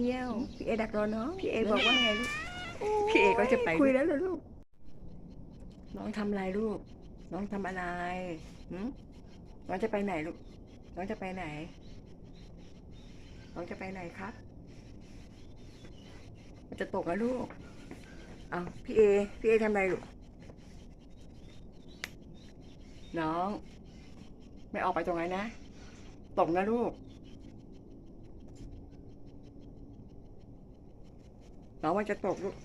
ที่ยวพี่เอดักรอน้องพี่เอบอกว่าไงลูกพี่เอก็จะไปคุคุยยแล้แล้ววเหรอลูก น้องทำอะไรลูก น้องทำอะไรหืมน้องจะไปไหนลูก น้องจะไปไหน น้องจะไปไหนครับ มันจะตกนะลูกเอาพี่เอ พี่เอทำอะไรลูก น้อง ไม่ออกไปตรงไหนนนะตกนะลูก น้องมันจะตกลูก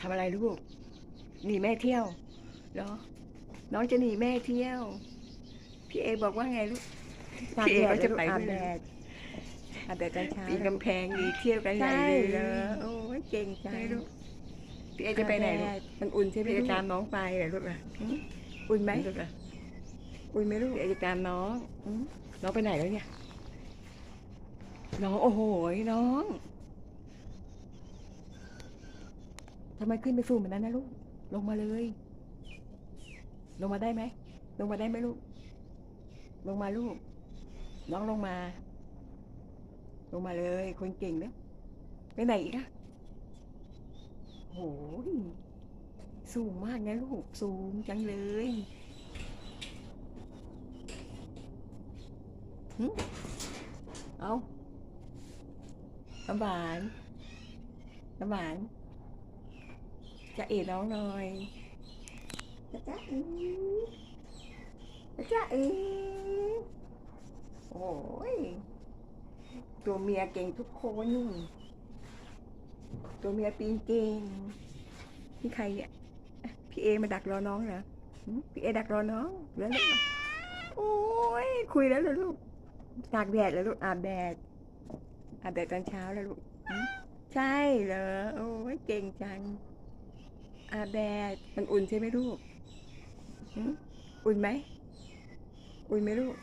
ทำอะไรลูก หนีแม่เที่ยวเหรอ น้องจะหนีแม่เที่ยว พี่เอบอกว่าไงลูกตากพี่เอแดดก็จะไปอาบด้วยแดนะด อาบแดดตอนเช้าปีนกำแพงหนีเที่ยวกันใหญ่ใช่เลยเหรเหรออโอ้ยเก่งจังใช่ลูกพี่เอจะไปไหนลูกอาบแดดมันอุ่นใช่ไหมพี่เอลูจะกตามน้องไปเหรอลูกอะหืมอุ่นไหมลูกอะอุ่นไหมลูกพี่เอจะตามน้องอืมน้องไปไหนแล้วเนี่ย น้องโอ้โหน้องทำไมขึ้นไปสูงแบบนั้นนะลูก ลงมาเลย ลงมาได้ไหม ลงมาได้ไหมลูก ลงมาลูก น้องลงมา ลงมาเลย คนเก่งนะไปไหนอีกอะโหยสูงมากนะลูก สูงจังเลยหึเอาน้ำหวานน้ำหวาน จะเอ๋น้องหน่อยจะจ้าเอ๋จะจ้าเอ๋โอ้ย ตัวเมียเก่งทุกคน ตัวเมียปีนเก่งนี่ใครเนี่ยพี่เอมาดักรอน้องเหรอพี่เอดักรอน้องแล้วลูกโอ้ยคุยแล้วเหรอลูกตากแดดแล้วลูกอาบแดดอาบแดดตอนเช้าแล้วลูกใช่เหรอโอ้ยเก่งจังอาบแดดมันอุ่นใช่ไหมลูกอุ่นไหมอุ่นไหมลูก